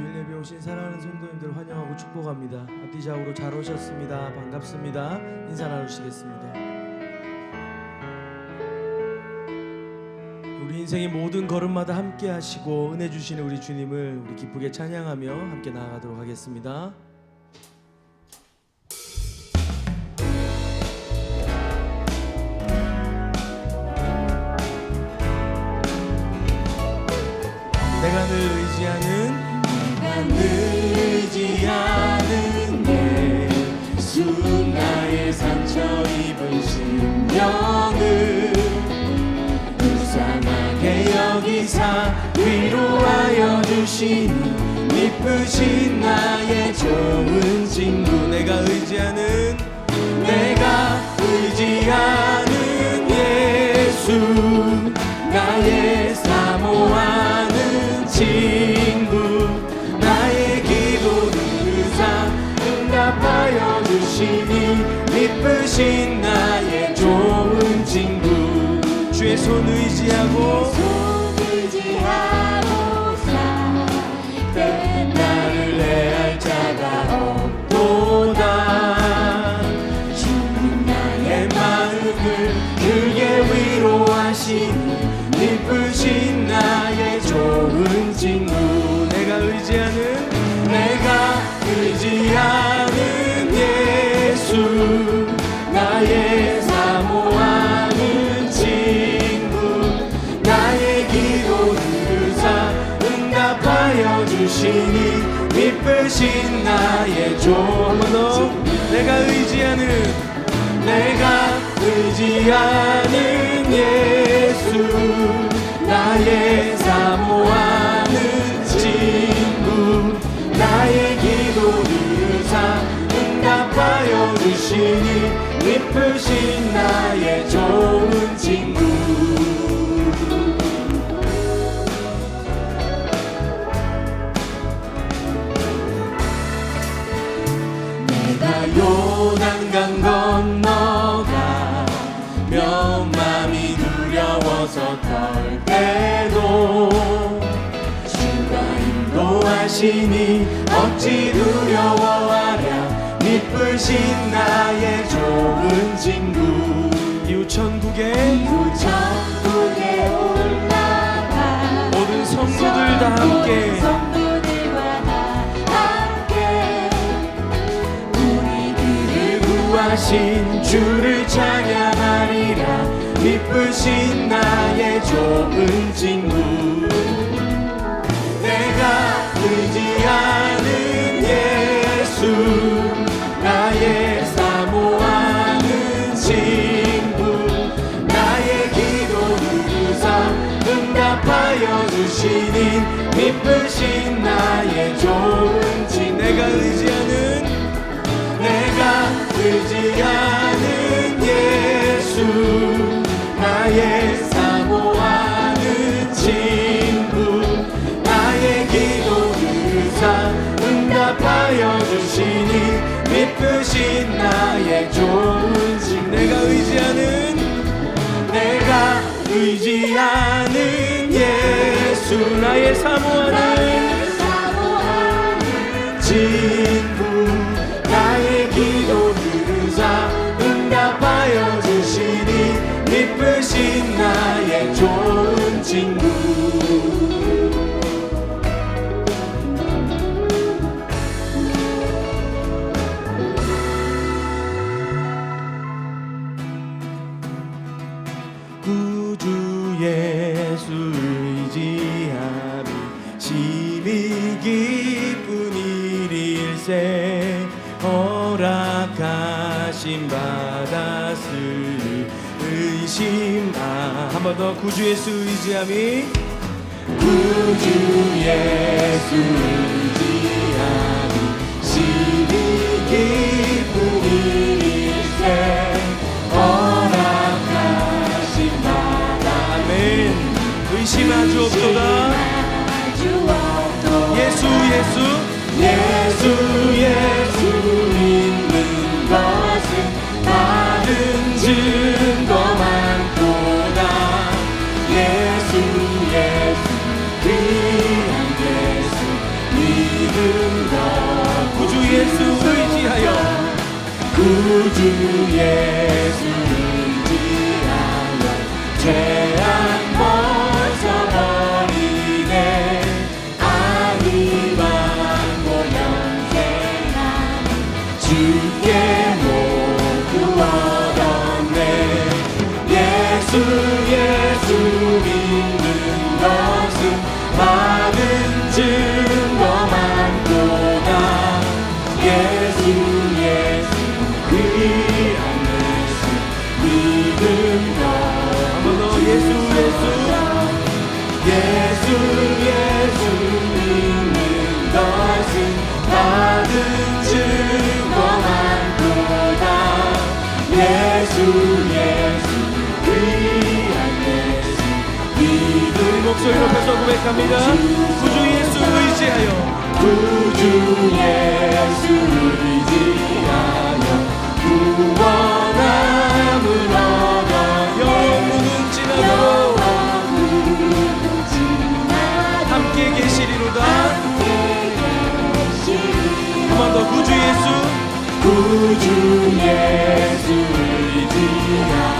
주일 예배 오신 사랑하는 성도님들 환영하고 축복합니다. 앞뒤 좌우로 잘 오셨습니다. 반갑습니다. 인사 나누시겠습니다. 우리 인생의 모든 걸음마다 함께 하시고 은혜 주시는 우리 주님을 우리 기쁘게 찬양하며 함께 나아가도록 하겠습니다. 심령을 불쌍하게 여기사 위로하여 주시니 미쁘신 나의 좋은 친구 내가 의지하는 내가 의지하는 주의 손 의지하고 나를 내할 자가 없도다. 주님 나의 마음을 크게 위로하시니 미쁘신 나의 좋은 친구. 내가 의지하는 내가 의지하는 예수 주시니 미쁘신 나의 조문어 내가 의지하는 내가 의지하는 예수 나의 사모하는 친구 나의 기도 들으사 응답하여 주시니 미쁘신 나의 좋 하시니 어찌 두려워하랴. 미쁘신 나의 좋은 친구. 이웃 천국에 천국에 올라가. 모든 성도들 다 함께. 성도들과 다 함께. 우리들을 구하신 주를 찬양하리라. 미쁘신 나의 좋은 친구 의지하는 예수 의지하는 예수 나의 사모하는 예수 의지함이 심히 기쁜 일일세 허락하신 받았으니 의심. 아 한 번 더 구주 예수 의지함이 구주 예수 의지 주옵소서 예수 예수 예수. 예수 믿는 것은 받은 증거만 보다 예수. 예수 귀한 예수 믿은 것 구주 예수 의지하여. 구주 예수. 목소리 높여서 고백합니다. 구주 예수 의지하여. 구주 예수 의지하여 구원함을 얻어 영웅은 지나도 함께 계시리로다. 주 예수 의지나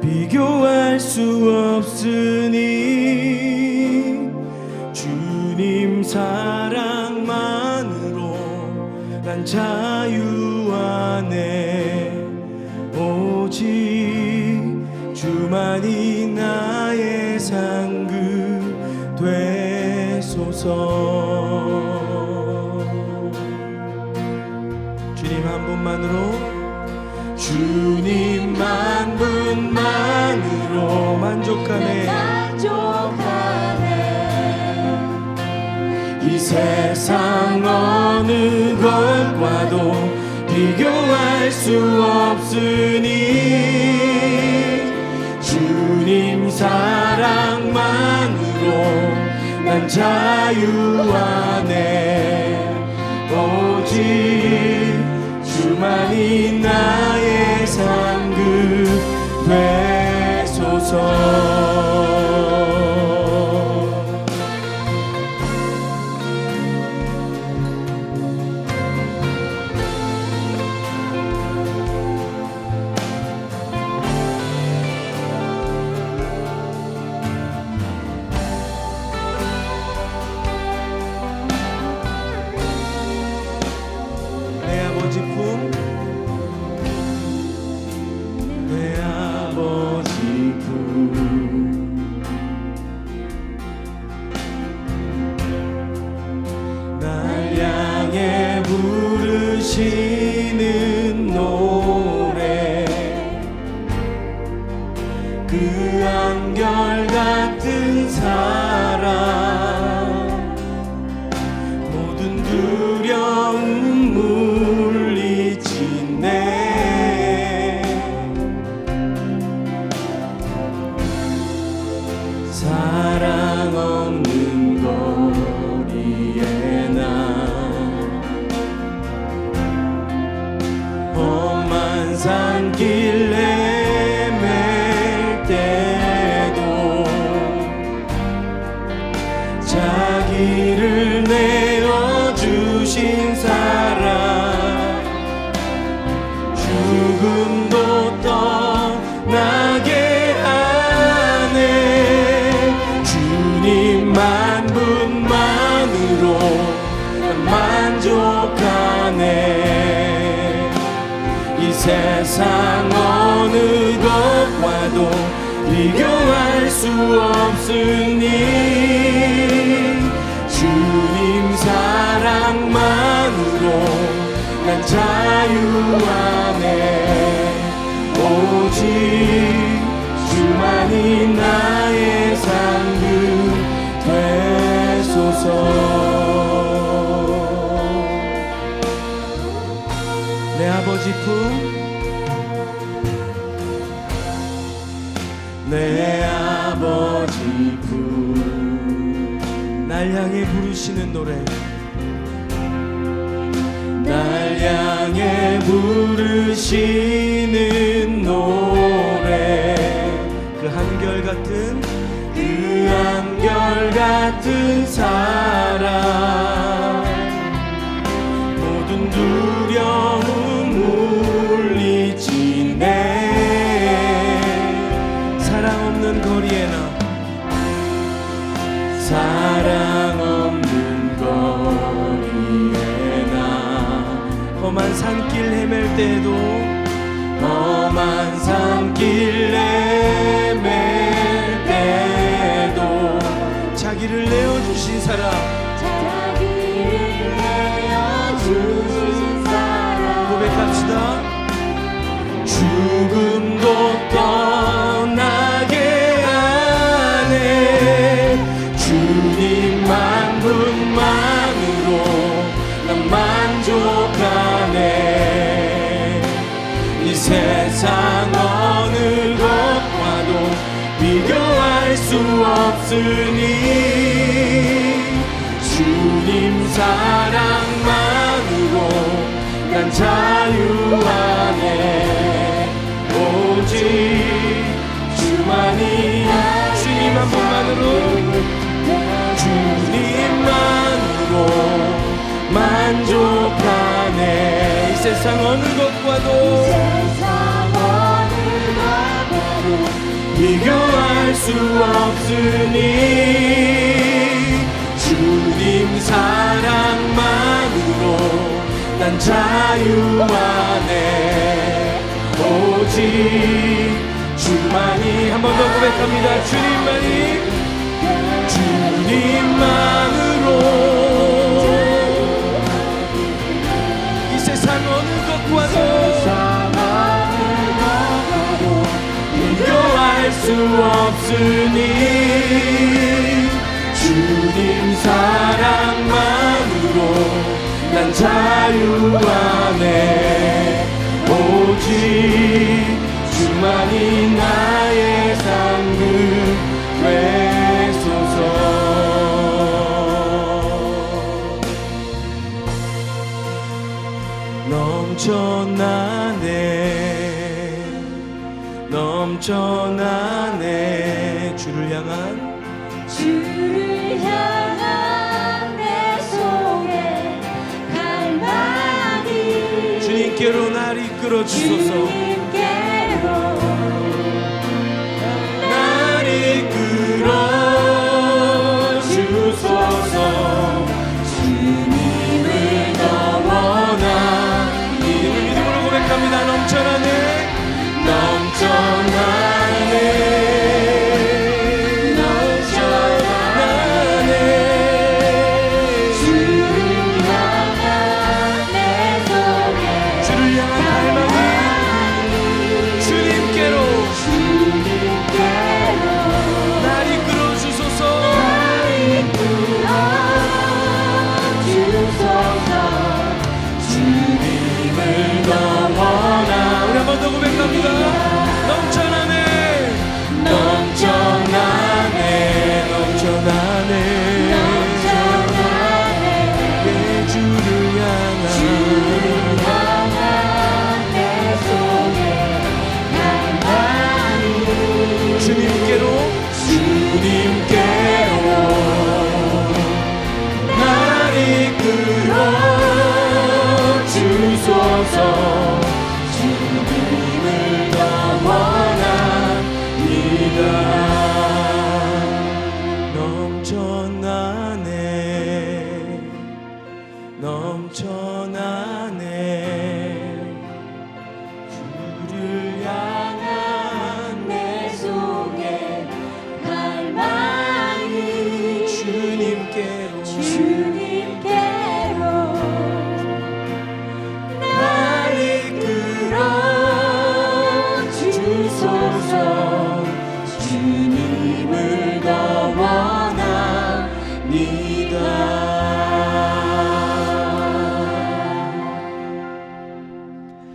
비교할 수 없으니 주님 사랑만으로 난 자유 안에 오직 주만이 나의 상급 되소서. 주님 한 분만으로 주님만 분만으로 만족하네. 만족하네. 이 세상 어느 것과도 비교할 수 없으니 주님 사랑만으로 난 자유하네. 날 향해 부르신 사랑 세상 어느 것과도 비교할 수 없으니 주님 사랑만으로 난 자유하네 오직 주만이 나의 상급 되소서 향해 부르시는 노래. 날 향해 부르시는 노래. 그 한결같은 그 한결같은 사 때에도 험한 산길 헤맬 때도 자기를 내어주신 사랑 자기를 내어주신 사랑 고백합시다. 죽음 없으니 주님 사랑만으로 난 자유하네. 오직 주만이 주님 한 분만으로. 주님만으로 만족하네. 이 세상 어느 것과도 수 없으니 주님 사랑만으로 난 자유하네. 오직 주만이 한 번 더 고백합니다. 주님만이 주님만으로 이 세상 어느 것과도 수 없으니 주님 사랑만으로 난 자유하네 오직 주만이 나의 상급 되소서. 넘쳐나 네 넘쳐나네. 주를 향한 주를 향한 내 속에 갈망이 주님께로 날 이끌어 주소서